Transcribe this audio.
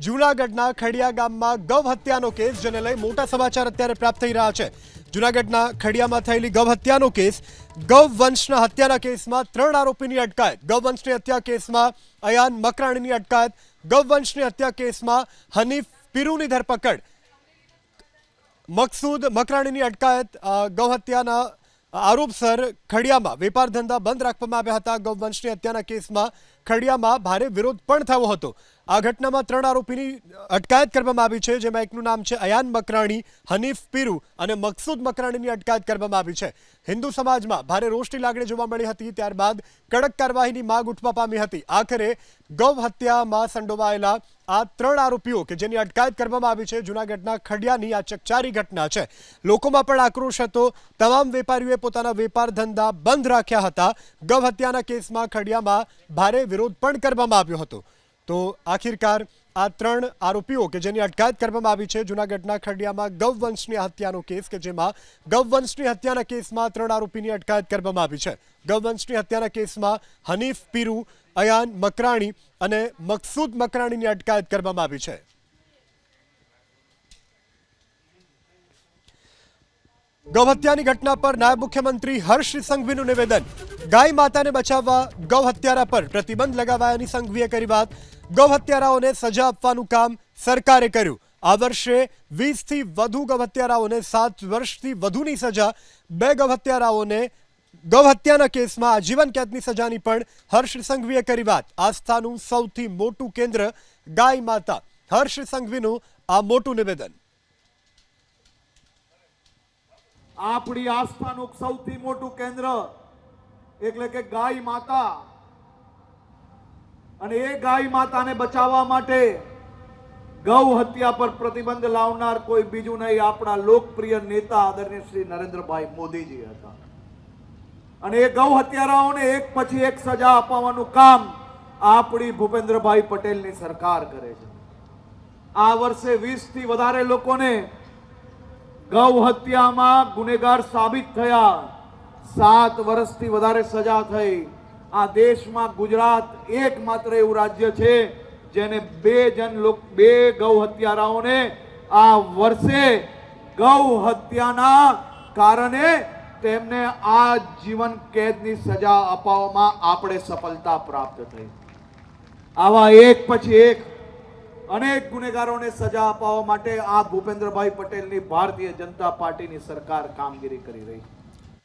જૂનાગઢના ખડિયા ગામમાં ગૌ હત્યાનો કેસ, જેને લઈ મોટા સમાચાર અત્યારે પ્રાપ્ત થઈ રહ્યા છે. જૂનાગઢના ખડિયામાં થયેલી ગૌ હત્યાનો કેસ, ગૌ વંશના હત્યાના કેસમાં ત્રણ આરોપીની અટકાયત. ગૌ વંશની હત્યા કેસમાં અયાન મકરાણીની અટકાયત. ગૌ વંશની હત્યા કેસમાં હનીફ પીરુની ધરપકડ. મકસૂદ મકરાણીની અટકાયત ગૌહત્યાના આરોપસર ખડિયામાં. વેપાર ધંધા બંધ રાખવામાં આવ્યા હતા. ગૌવંશની હત્યાના કેસમાં ખડિયામાં ભારે વિરોધ પણ થયો હતો. આ ઘટનામાં ત્રણ આરોપીની અટકાયત કરવામાં આવી છે, જેમાં એકનું નામ છે અયાન મકરાણી, હનીફ પીરુ અને મકસૂદ મકરાણીની અટકાયત કરવામાં આવી છે. હિન્દુ સમાજમાં ભારે રોષની લાગણી જોવા મળી હતી, ત્યારબાદ કડક કાર્યવાહીની માંગ ઉઠવા પામી હતી. આખરે ગૌ હત્યામાં સંડોવાયેલા આ ત્રણ આરોપીઓ કે જેની અટકાયત કરવામાં આવી છે, જૂનાગઢના ખડિયાની આ ચકચારી ઘટના છે. લોકોમાં પણ આક્રોશ હતો. તમામ વેપારીઓએ પોતાના વેપાર ધંધા બંધ રાખ્યા હતા. ગૌ હત્યાના કેસમાં ખડિયામાં ભારે વિરોધ પણ કરવામાં આવ્યો હતો. તો આખિરકાર આ ત્રણ આરોપીઓ કે જેની અટકાયત કરવામાં આવી છે, જૂનાગઢના ખડિયામાં ગૌવંશની હત્યાનો કેસ કે જેમાં ગૌવંશની હત્યાના કેસમાં ત્રણ આરોપીની અટકાયત કરવામાં આવી છે. ગૌવંશની હત્યાના કેસમાં હનીફ પીરુ, અયાન મકરાણી અને મકસૂદ મકરાણીની અટકાયત કરવામાં આવી છે. ગૌહત્યાની ઘટના પર નાયબ મુખ્યમંત્રી હર્ષ સંઘવીનું નિવેદન. ગાય માતાને બચાવવા ગૌ હત્યારા પર પ્રતિબંધ લગાવાયાની સંઘવીએ કરી વાત. ગૌ હત્યારાઓને સજા આપવાનું કામ સરકારે કર્યું. આ વર્ષે વીસથી વધુ ગૌ હત્યારાઓને સાત વર્ષથી વધુની સજા. બે ગૌ હત્યારાઓને ગૌ હત્યાના કેસમાં આજીવન કેદની સજાની પણ હર્ષ સંઘવીએ કરી વાત. આસ્થાનું સૌથી મોટું કેન્દ્ર ગાય માતા. હર્ષ સંઘવીનું આ મોટું નિવેદન. આપણી આસ્થાનું સૌથી મોટું કેન્દ્ર એટલે કે ગાય માતા. અને એ ગાય માતાને બચાવવા માટે ગૌ હત્યા પર પ્રતિબંધ લાવનાર કોઈ બીજું નહીં આપણા લોકપ્રિય નેતા આદરણીય શ્રી નરેન્દ્રભાઈ મોદીજી હતા. અને એ ગૌ હત્યારાઓને એક પછી એક સજા અપાવવાનું કામ આપણી ભૂપેન્દ્રભાઈ પટેલની સરકાર કરે છે. આ વર્ષે વીસથી વધારે લોકોને ગૌ હત્યામાં ગુનેગાર સાબિત થયા. સાત વર્ષથી વધારે સજા થઈ. આ દેશમાં ગુજરાત એકમાત્ર એવું રાજ્ય છે જેને બે જન લોક, બે ગૌ હત્યારાઓને આ વર્ષે ગૌ હત્યાના કારણે તેમને આ જીવન કેદની સજા અપાવવામાં આપણે સફળતા પ્રાપ્ત થઈ. આવા એક પછી એક અનેક ગુનેગારોને સજા અપાવવા માટે આ ભૂપેન્દ્રભાઈ પટેલની ભારતીય જનતા પાર્ટીની સરકાર કામગીરી કરી રહી છે.